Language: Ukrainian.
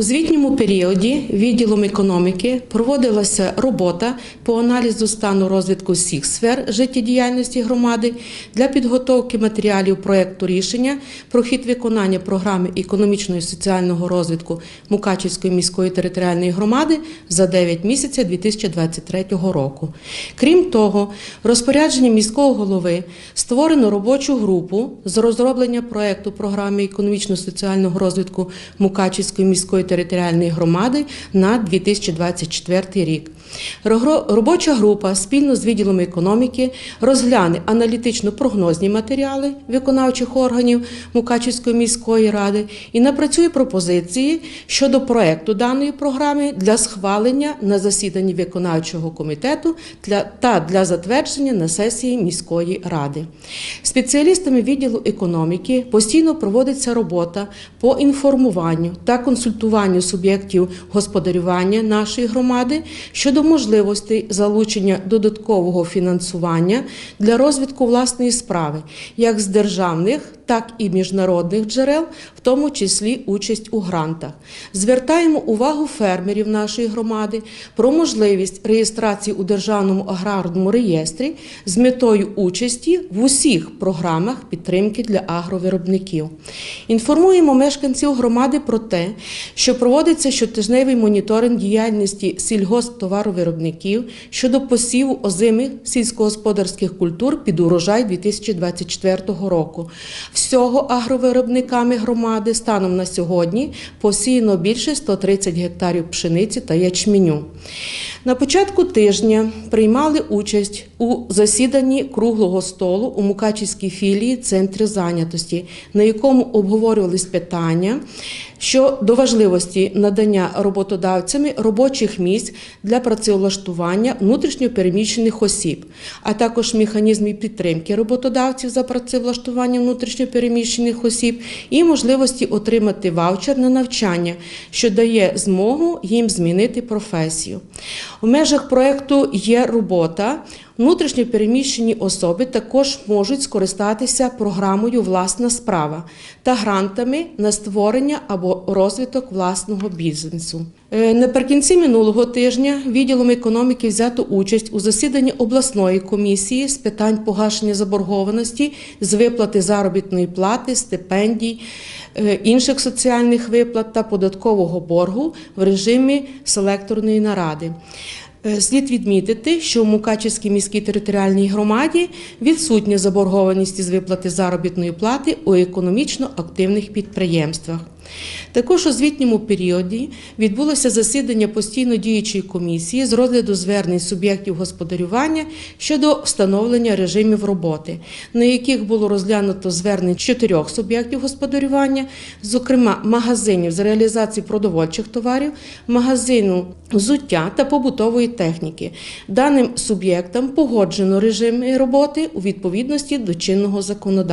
У звітньому періоді відділом економіки проводилася робота по аналізу стану розвитку всіх сфер життєдіяльності громади для підготовки матеріалів проекту рішення про хід виконання програми економічного і соціального розвитку Мукачівської міської територіальної громади за 9 місяців 2023 року. Крім того, розпорядженням міського голови створено робочу групу з розроблення проекту програми економічно-соціального розвитку Мукачівської міської територіальної громади на 2024 рік. Робоча група спільно з відділом економіки розгляне аналітично-прогнозні матеріали виконавчих органів Мукачівської міської ради і напрацює пропозиції щодо проекту даної програми для схвалення на засіданні виконавчого комітету та для затвердження на сесії міської ради. Спеціалістами відділу економіки постійно проводиться робота по інформуванню та консультуванню суб'єктів господарювання нашої громади щодо можливостей залучення додаткового фінансування для розвитку власної справи, як з державних, так і міжнародних джерел, в тому числі участь у грантах. Звертаємо увагу фермерів нашої громади про можливість реєстрації у державному аграрному реєстрі з метою участі в усіх програмах підтримки для агровиробників. Інформуємо мешканців громади про те, що проводиться щотижневий моніторинг діяльності сільгосптоваровиробників щодо посіву озимих сільськогосподарських культур під урожай 2024 року. Всього агровиробниками громади станом на сьогодні посіяно більше 130 гектарів пшениці та ячменю. На початку тижня приймали участь у засіданні круглого столу у Мукачівській філії Центрі зайнятості, на якому обговорювались питання щодо важливості надання роботодавцями робочих місць для працевлаштування внутрішньопереміщених осіб, а також механізмів підтримки роботодавців за працевлаштування внутрішньопереміщених осіб і можливості отримати ваучер на навчання, що дає змогу їм змінити професію. У межах проєкту є робота. Внутрішньо переміщені особи також можуть скористатися програмою Власна справа та грантами на створення або розвиток власного бізнесу. Е, Наприкінці минулого тижня відділом економіки взято участь у засіданні обласної комісії з питань погашення заборгованості з виплати заробітної плати, стипендій, е, інших соціальних виплат та податкового боргу в режимі селекторної наради. Е, Слід відмітити, що в Мукачівській міській територіальній громаді відсутня заборгованість із виплати заробітної плати у економічно активних підприємствах. Також у звітньому періоді відбулося засідання постійно діючої комісії з розгляду звернень суб'єктів господарювання щодо встановлення режимів роботи, на яких було розглянуто звернень чотирьох суб'єктів господарювання, зокрема магазинів з реалізації продовольчих товарів, магазину взуття та побутової техніки. Даним суб'єктам погоджено режими роботи у відповідності до чинного законодавства.